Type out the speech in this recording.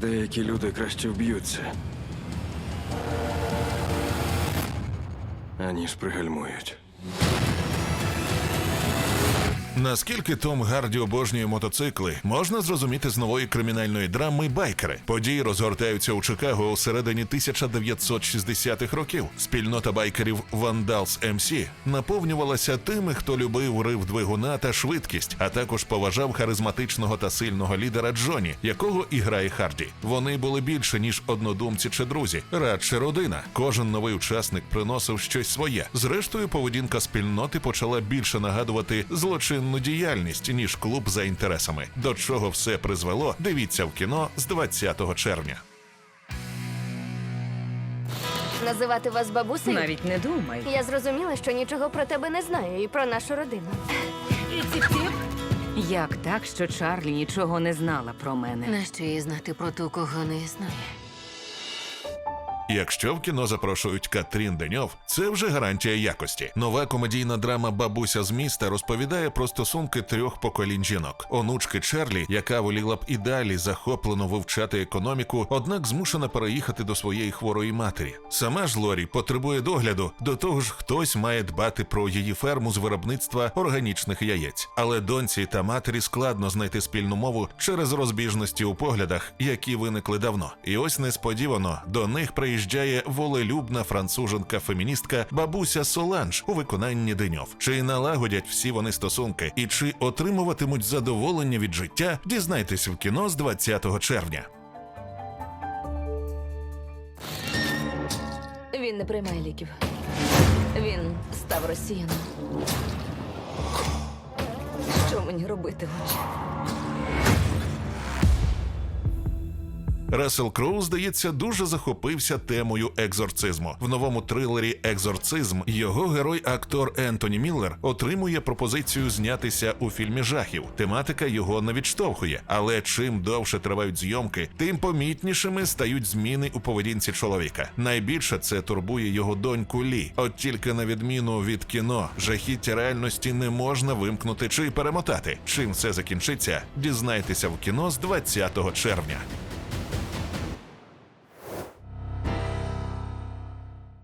Деякі люди краще вб'ються. Аніж пригальмують. Наскільки Том Гарді обожнює мотоцикли, можна зрозуміти з нової кримінальної драми Байкери. Події розгортаються у Чикаго у середині 1960-х років. Спільнота байкерів Vandals MC наповнювалася тими, хто любив рив двигуна та швидкість, а також поважав харизматичного та сильного лідера Джоні, якого і грає Харді. Вони були більше ніж однодумці чи друзі, радше родина. Кожен новий учасник приносив щось своє. Зрештою, поведінка спільноти почала більше нагадувати злочинну діяльність ніж клуб за інтересами. До чого все призвело? Дивіться в кіно з 20 червня. Називати вас бабусею? Навіть не думай. Я зрозуміла, що нічого про тебе не знаю і про нашу родину. Як так, що Чарлі нічого не знала про мене? Нащо їй знати про ту, кого не існує? Якщо в кіно запрошують Катрін Деньов, це вже гарантія якості. Нова комедійна драма Бабуся з міста розповідає про стосунки трьох поколінь жінок. Онучки Чарлі, яка воліла б і далі захоплено вивчати економіку, однак змушена переїхати до своєї хворої матері. Сама ж Лорі потребує догляду. До того ж, хтось має дбати про її ферму з виробництва органічних яєць. Але доньці та матері складно знайти спільну мову через розбіжності у поглядах, які виникли давно. І ось несподівано до них приїжджає волелюбна француженка-феміністка бабуся Соланж у виконанні Деньов. Чи налагодять всі вони стосунки, і чи отримуватимуть задоволення від життя? Дізнайтесь в кіно з 20 червня. Він не приймає ліків. Він став росіяном. Що мені робити, отче? Рассел Кроу, здається, дуже захопився темою екзорцизму. В новому трилері Екзорцизм його герой-актор Ентоні Міллер отримує пропозицію знятися у фільмі жахів. Тематика його не відштовхує, але чим довше тривають зйомки, тим помітнішими стають зміни у поведінці чоловіка. Найбільше це турбує його доньку Лі. От тільки на відміну від кіно, жахіття реальності не можна вимкнути чи перемотати. Чим все закінчиться, дізнайтеся в кіно з 20 червня.